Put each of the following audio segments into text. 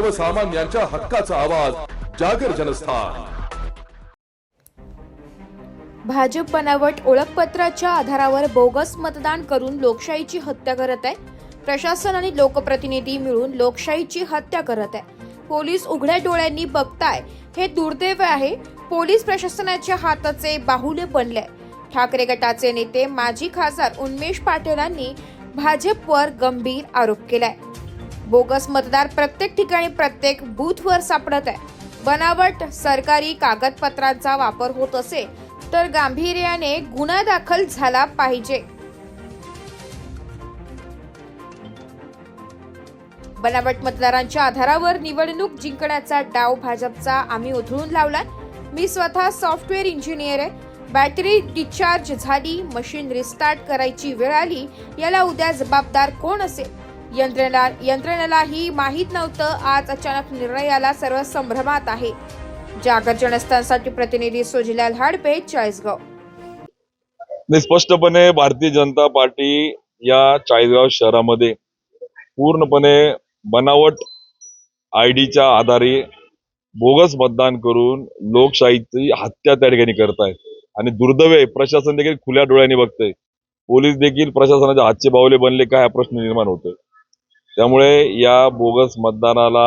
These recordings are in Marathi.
सर्वसामान्यांच्या हक्काचा आवाज जागर जनस्थान. भाजप बनावट ओळखपत्राच्या आधारावर बोगस मतदान करून लोकशाहीची हत्या करत आहे. प्रशासन आणि लोकप्रतिनिधी मिळून लोकशाहीची हत्या करत आहे. पोलीस उघड्या डोळ्यांनी बघताय. हे दुर्दैव आहे. पोलीस प्रशासनाच्या हाताचे बाहुले बनले. ठाकरे गटाचे नेते माजी खासदार उन्मेष पाटीलांनी भाजपवर गंभीर आरोप केलाय. बोगस मतदार प्रत्येक ठिकाणी प्रत्येक बूथवर सापडत आहे. बनावट सरकारी कागदपत्रांचा वापर होत असेल तर गांभीर्याने गुन्हा दाखल झाला पाहिजे. बनावट मतदारांच्या आधारावर निवडणूक जिंकण्याचा डाव भाजपचा आम्ही उधळून लावला मी स्वतः सॉफ्टवेअर इंजिनियर आहे. बॅटरी डिस्चार्ज झाली मशीन रिस्टार्ट करायची वेळ आली याला उद्या जबाबदार कोण असेल? यंत्रणा यंत्रणेलाही माहीत नव्हतं. आज अचानक निर्णय आला सर्व संभ्रमात आहे. जागर जनस्थानसाठी प्रतिनिधी सोजीलाल हाडपे चाळीसगाव. नाही स्पष्टपणे भारतीय जनता पार्टी या चाळीसगाव शहरामध्ये पूर्णपणे बनावट आयडीच्या आधारे बोगस मतदान करून लोकशाहीची हत्या त्या ठिकाणी करतायत. आणि दुर्दैव प्रशासन देखील खुल्या डोळ्यांनी बघतंय. पोलीस देखील प्रशासनाच्या हातचे बावले बनले का हा प्रश्न निर्माण होतोय. त्यामुळे या बोगस मतदानाला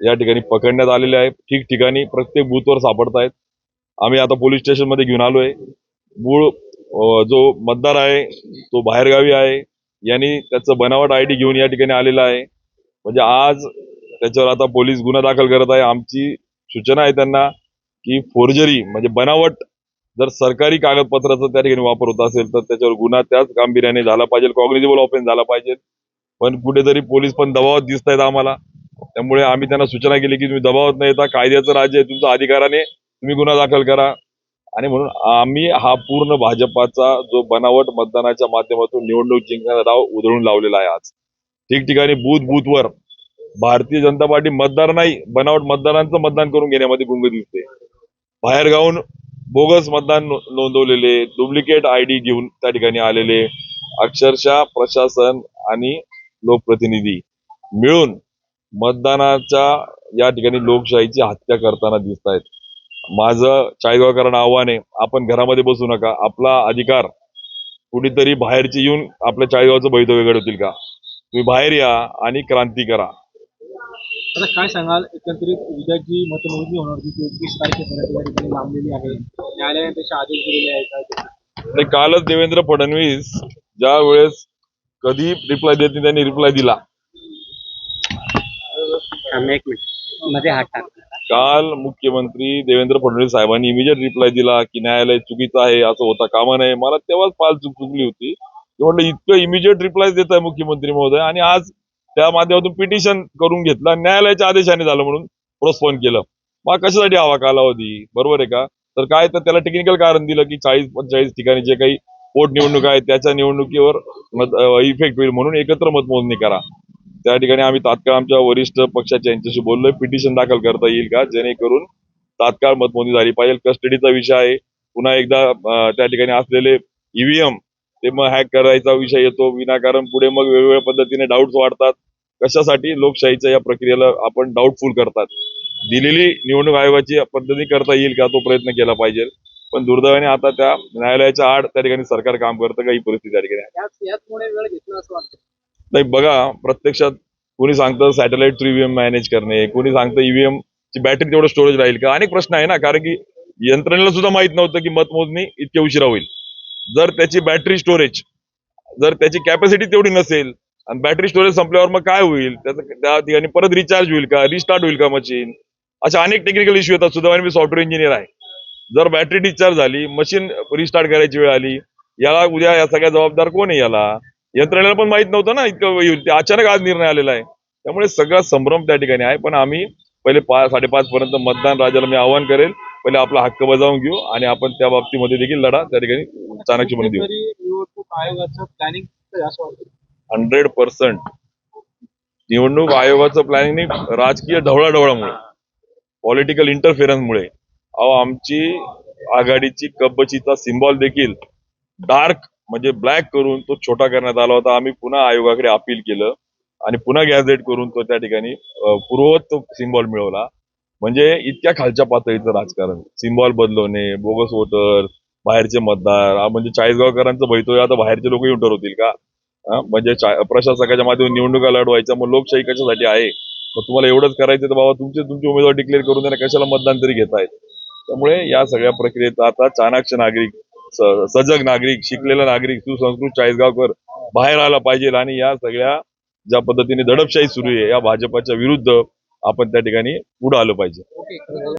या ठिकाणी पकडण्यात आलेले आहे ठिकठिकाणी प्रत्येक बूथवर सापडत आहेत आम्ही आता पोलीस स्टेशनमध्ये घेऊन आलोय. मूळ जो मतदार आहे तो बाहेरगावी आहे. यांनी त्याचं बनावट आय डी घेऊन या ठिकाणी आलेला आहे. म्हणजे आज त्याच्यावर आता पोलीस गुन्हा दाखल करत आहे. आमची सूचना आहे त्यांना की फोर्जरी म्हणजे बनावट जर सरकारी कागदपत्राचा त्या ठिकाणी वापर होत असेल तर त्याच्यावर गुन्हा त्याच गांभीर्याने झाला पाहिजे. कॉग्निझेबल ऑफेन्स झाला पाहिजे. पण कुठेतरी पोलीस पण दबावात दिसत आहेत आम्हाला. त्यामुळे आम्ही त्यांना सूचना केली की तुम्ही दबावात नाही येता कायद्याचं राज्य आहे तुमच्या अधिकाराने तुम्ही गुन्हा दाखल करा. आणि म्हणून आम्ही हा पूर्ण भाजपाचा जो बनावट मतदानाच्या माध्यमातून निवडणूक जिंकण्याचा डाव उधळून लावलेला आहे आज. ठिकठिकाणी बूथ बूथवर भारतीय जनता पार्टी मतदार नाही बनावट मतदारांचं मतदान करून घेण्यामध्ये गुंग दिसते. बाहेर गावून बोगस मतदान नोंदवलेले डुप्लिकेट आय डी घेऊन त्या ठिकाणी आलेले अक्षरशः प्रशासन आणि लोकप्रतिनिधी मिळून मतदानाच्या या ठिकाणी लोकशाहीची हत्या करताना दिसत आहेत माझं चाळीसगावकरांना आव्हान आहे आपण घरामध्ये बसू नका. आपला अधिकार कुठेतरी बाहेरचे येऊन आपल्या चाळीसगावचं भवितव्य घडवतील का? तुम्ही बाहेर या आणि क्रांती करा. आता काय सांगाल? एकंदरीत उद्या जी मतमोजणी होणार होती ती एकवीस तारखेपर्यंत लांबलेली आहे. न्यायालयाने त्याचे आदेश दिलेले आहेत. कालच देवेंद्र फडणवीस ज्या वेळेस कधी रिप्लाय देत नाही त्यांनी रिप्लाय दिला. काल मुख्यमंत्री देवेंद्र फडणवीस साहेबांनी इमिजिएट रिप्लाय दिला की न्यायालय चुकीचं आहे असं होता कामा नये. मला तेव्हाच पाल चूक चुकली होती. म्हटलं इतकं इमिजिएट रिप्लाय देत आहे मुख्यमंत्री महोदय. आणि आज त्या माध्यमातून पिटिशन करून घेतलं न्यायालयाच्या आदेशाने झालं म्हणून प्रोत्साहन केलं. मग कशासाठी हवा कालावधी? बरोबर आहे का? तर काय तर त्याला टेक्निकल कारण दिलं की चाळीस पंचेचाळीस ठिकाणी जे काही पोट निवडणूक आहे त्याच्या निवडणुकीवर इफेक्ट होईल म्हणून एकत्र मतमोजणी करा. त्या ठिकाणी आम्ही तात्काळ आमच्या वरिष्ठ पक्षाच्या यांच्याशी बोललोय. पिटिशन दाखल करता येईल का? जेणेकरून तात्काळ मतमोजणी झाली पाहिजे. कस्टडीचा विषय आहे. पुन्हा एकदा त्या ठिकाणी असलेले ईव्हीएम ते मग हॅक करायचा विषय येतो. विनाकारण पुढे मग वेगवेगळ्या पद्धतीने डाऊट्स वाढतात. कशासाठी? लोकशाहीच्या या प्रक्रियेला आपण डाऊटफुल करतात. दिलेली निवडणूक आयोगाची पद्धती करता येईल का? तो प्रयत्न केला पाहिजे. पण दुर्दैवाने आता त्या न्यायालयाच्या आड त्या ठिकाणी सरकार काम करतं का ही परिस्थिती त्या ठिकाणी नाही बघा प्रत्यक्षात कोणी सांगतं सॅटेलाइट थ्रू ईव्हीएम मॅनेज करणे कोणी सांगतं ईव्हीएम ची बॅटरी तेवढं स्टोरेज राहील का? अनेक प्रश्न आहे ना कारण की यंत्रणेला सुद्धा माहीत नव्हतं की मतमोजणी इतक्या उशिरा होईल. जर त्याची बॅटरी स्टोरेज जर त्याची कॅपॅसिटी तेवढी नसेल आणि बॅटरी स्टोरेज संपल्यावर मग काय होईल? त्याचं त्या ठिकाणी परत रिचार्ज होईल का? रिस्टार्ट होईल का मशीन अशा अनेक टेक्निकल इश्यू येतात. सुदैवाने मी सॉफ्टवेअर इंजिनियर आहे. जर बॅटरी डिस्चार्ज झाली मशीन रिस्टार्ट करायची वेळ आली याला उद्या या सगळ्या जबाबदार कोण आहे याला? यंत्रणेला पण माहीत नव्हतं ना इतकं अचानक आज निर्णय आलेला आहे. त्यामुळे सगळा संभ्रम त्या ठिकाणी आहे. पण आम्ही पहिले पाच साडेपाच पर्यंत मतदान राजाला मी आवाहन करेल पहिले आपला हक्क बजावून घेऊ आणि आपण त्या बाबतीमध्ये देखील लढा त्या ठिकाणी देऊ. प्लॅनिंग असं वाटतं. हंड्रेड पर्सेंट निवडणूक आयोगाचं प्लॅनिंग राजकीय ढवळाढवळामुळे पॉलिटिकल इंटरफेरन्समुळे अहो आमची आघाडीची कब्बचीचा सिम्बॉल देखील डार्क म्हणजे ब्लॅक करून तो छोटा करण्यात आला होता. आम्ही पुन्हा आयोगाकडे अपील केलं आणि पुन्हा गॅझेट करून तो त्या ठिकाणी पूर्ववत तो सिम्बॉल मिळवला. म्हणजे इतक्या खालच्या पातळीचं राजकारण. सिम्बॉल बदलवणे बोगस वोटर बाहेरचे मतदार म्हणजे चाळीसगावकरांचं भयतोय आता बाहेरचे लोक येऊन ठरवतील का? म्हणजे प्रशासकाच्या माध्यमातून निवडणुका लढवायच्या मग लोकशाही कशासाठी आहे? मग तुम्हाला एवढंच करायचं तर बाबा तुमचे तुमचे उमेदवार डिक्लेअर करून त्यांना कशाला मतदान तरी घेतायत? त्यामुळे या सगळ्या प्रक्रियेत आता चाणाक्ष नागरिक सजग नागरिक शिकलेला नागरिक सुसंस्कृत चाळीसगावकर बाहेर आला पाहिजे आणि या सगळ्या ज्या पद्धतीने दडपशाही सुरू आहे या भाजपाच्या विरुद्ध आपण त्या ठिकाणी पुढे आलं पाहिजे.